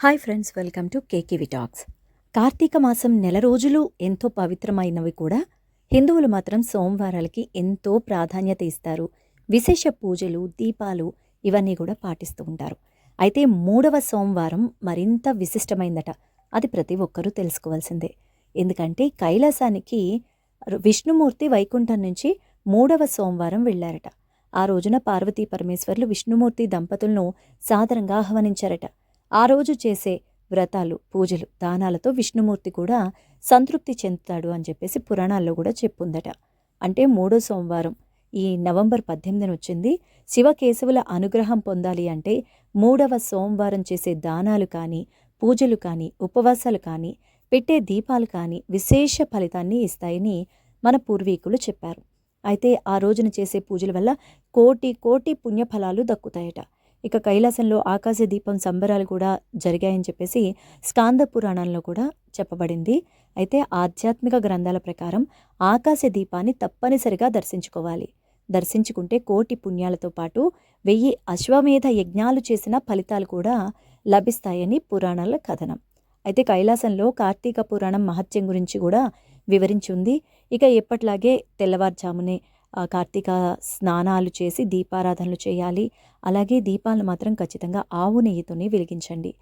Hi friends welcome to KKV talks. Karthika మాసం నెల రోజులు ఎంతో పవిత్రమైనవి కూడా. హిందువులు మాత్రం సోమవారాలకి ఎంతో ప్రాధాన్యత ఇస్తారు. విశేష పూజలు దీపాలు ఇవన్నీ కూడా పాటిస్తూ ఉంటారు. అయితే మూడవ సోమవారం మరింత విశిష్టమైందట. అది ప్రతి ఒక్కరూ తెలుసుకోవాల్సిందే. ఎందుకంటే కైలాసానికి విష్ణుమూర్తి వైకుంఠం నుంచి మూడవ సోమవారం వెళ్ళారట. ఆ రోజున పార్వతీ పరమేశ్వర్లు విష్ణుమూర్తి దంపతులను సాదరంగా ఆహ్వానించారట. ఆ రోజు చేసే వ్రతాలు పూజలు దానాలతో విష్ణుమూర్తి కూడా సంతృప్తి చెందుతాడు అని చెప్పేసి పురాణాల్లో కూడా చెప్పుందట. అంటే మూడో సోమవారం ఈ నవంబర్ పద్దెనిమిదిన వచ్చింది. శివకేశవుల అనుగ్రహం పొందాలి అంటే మూడవ సోమవారం చేసే దానాలు కానీ పూజలు కానీ ఉపవాసాలు కానీ పెట్టే దీపాలు కానీ విశేష ఫలితాన్ని ఇస్తాయని మన పూర్వీకులు చెప్పారు. అయితే ఆ రోజున చేసే పూజల వల్ల కోటి కోటి పుణ్యఫలాలు దక్కుతాయట. ఇక కైలాసంలో ఆకాశ దీపం సంబరాలు కూడా జరిగాయని చెప్పేసి స్కాంద పురాణంలో కూడా చెప్పబడింది. అయితే ఆధ్యాత్మిక గ్రంథాల ప్రకారం ఆకాశ దీపాన్ని తప్పనిసరిగా దర్శించుకోవాలి. దర్శించుకుంటే కోటి పుణ్యాలతో పాటు వెయ్యి అశ్వమేధ యజ్ఞాలు చేసిన ఫలితాలు కూడా లభిస్తాయని పురాణాల కథనం. అయితే కైలాసంలో కార్తీక పురాణం మహత్యం గురించి కూడా వివరించి ఉంది. ఇక ఎప్పట్లాగే తెల్లవారుజామునే కార్తీక స్నానాలు చేసి దీపారాధనలు చేయాలి. అలాగే దీపాలను మాత్రం ఖచ్చితంగా ఆవు నెయ్యితోనే వెలిగించండి.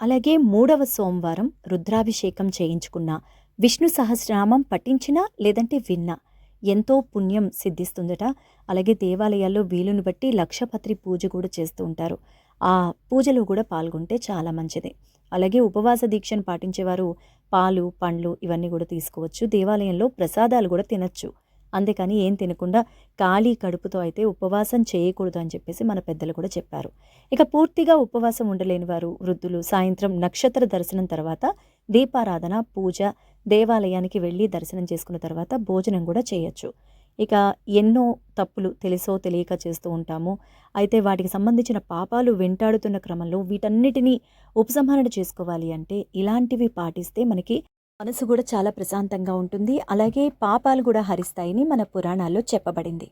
అలాగే మూడవ సోమవారం రుద్రాభిషేకం చేయించుకున్న విష్ణు సహస్రనామం పఠించినా లేదంటే విన్నా ఎంతో పుణ్యం సిద్ధిస్తుందట. అలాగే దేవాలయాల్లో వీలుని బట్టి లక్షపత్రి పూజ కూడా చేస్తూ ఉంటారు. ఆ పూజలో కూడా పాల్గొంటే చాలా మంచిది. అలాగే ఉపవాస దీక్షను పాటించేవారు పాలు పండ్లు ఇవన్నీ కూడా తీసుకోవచ్చు. దేవాలయంలో ప్రసాదాలు కూడా తినచ్చు. అంతేకాని ఏం తినకుండా ఖాళీ కడుపుతో అయితే ఉపవాసం చేయకూడదు అని చెప్పేసి మన పెద్దలు కూడా చెప్పారు. ఇక పూర్తిగా ఉపవాసం ఉండలేని వారు వృద్ధులు సాయంత్రం నక్షత్ర దర్శనం తర్వాత దీపారాధన పూజ దేవాలయానికి వెళ్ళి దర్శనం చేసుకున్న తర్వాత భోజనం కూడా చేయొచ్చు. ఇక ఎన్నో తప్పులు తెలుసో తెలియక చేస్తూ ఉంటాము. అయితే వాటికి సంబంధించిన పాపాలు వెంటాడుతున్న క్రమంలో వీటన్నిటినీ ఉపసంహరణ చేసుకోవాలి అంటే ఇలాంటివి పాటిస్తే మనకి మనసు కూడా చాలా ప్రశాంతంగా ఉంటుంది. అలాగే పాపాలు కూడా హరిస్తాయని మన పురాణాల్లో చెప్పబడింది.